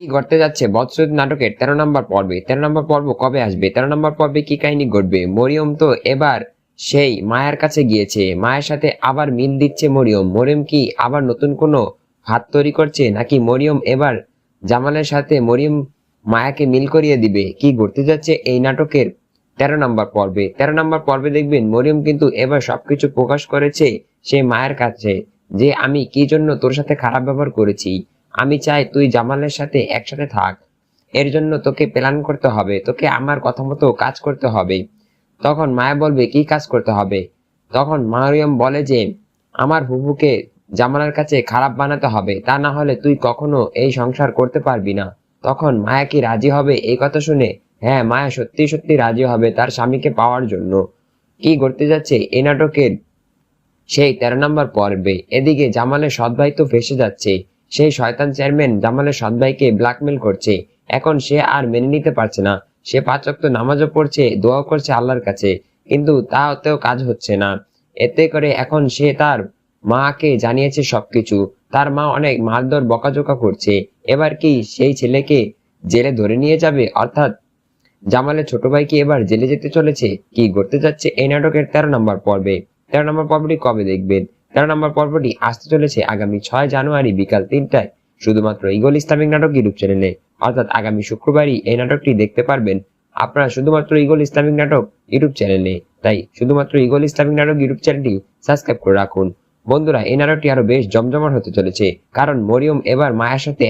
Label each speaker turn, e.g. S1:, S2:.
S1: কি ঘটতে যাচ্ছে? বৎসর নাটকের তেরো নম্বর পর্বে, তেরো নম্বর পর্ব কবে আসবে? তেরো নম্বর পর্বে কি কাহিনী ঘটবে? মরিয়ম তো এবার সেই মায়ের কাছে গিয়েছে। মায়ের সাথে আবার মিল দিচ্ছে মরিয়ম। মরিয়ম কি আবার নতুন কোনো হাত তৈরি করছে? নাকি মরিয়ম এবার জামালের সাথে মরিয়ম মায়াকে মিল করিয়ে দিবে? কি ঘটতে যাচ্ছে এই নাটকের তেরো নম্বর পর্বে? তেরো নম্বর পর্বে দেখবেন মরিয়ম কিন্তু এবার সবকিছু প্রকাশ করেছে সে মায়ের কাছে, যে আমি কি জন্য তোর সাথে খারাপ ব্যবহার করেছি? আমি চাই তুই জামালের সাথে একসাথে থাক। এর জন্য তোকে প্ল্যান করতে হবে, তোকে আমার কথা মতো কাজ করতে হবে। তখন মায়া বলবে, কি কাজ করতে হবে? তখন মারিয়ম বলে যে, আমার হুবুকে জামালের কাছে খারাপ বানাতে হবে, তা না হলে তুই কখনো এই সংসার করতে পারবি না। তখন মায়া কি রাজি হবে এই কথা শুনে? হ্যাঁ মায়া সত্যি সত্যি রাজি হবে তার স্বামীকে পাওয়ার জন্য। কি ঘটতে যাচ্ছে এই নাটকের সেই তেরো নম্বর পর্বে। এদিকে জামালের সৎ ভাই তো ফেসে যাচ্ছে। সেই শয়তান চেয়ারম্যান জামালের সৎ ভাইকে ব্ল্যাকমেল করছে। এখন সে আর মেনে নিতে পারছে না। সে পাঁচ ওয়াক্ত নামাজও পড়ছে দোয়া করছে আল্লাহর কাছে। কিন্তু তা তাতেও কাজ হচ্ছে না। এতে করে এখন সে তার মাকে জানিয়েছে সবকিছু। তার মা অনেক মারধর, বকাঝোকা করছে। এবার কি সেই ছেলেকে জেলে ধরে নিয়ে যাবে? অর্থাৎ জামালের ছোট ভাই কি এবার জেলে যেতে চলেছে? কি ঘটতে যাচ্ছে? এই নাটকের তেরো নম্বর পর্বে। তেরো নম্বর পর্বটি কবে দেখবেন? তেরো নম্বর পর্বটি আসতে চলেছে আগামী ছয় জানুয়ারি বিকাল তিনটায়। শুধুমাত্র ইগল ইসলামিক নাটক ইউটিউব চ্যানেলে অর্থাৎ আগামী শুক্রবারই এই নাটকটি দেখতে পারবেন। আপনারা শুধুমাত্র ইগল ইসলামিক নাটক ইউটিউব চ্যানেলে তাই শুধুমাত্র ইগল ইসলামিক নাটক ইউটিউব চ্যানেলটি সাবস্ক্রাইব করে রাখুন। বন্ধুরা, এই নাটকটি আরও বেশ জমজমাট হতে চলেছে। কারণ মরিয়ম এবার মায়ের সাথে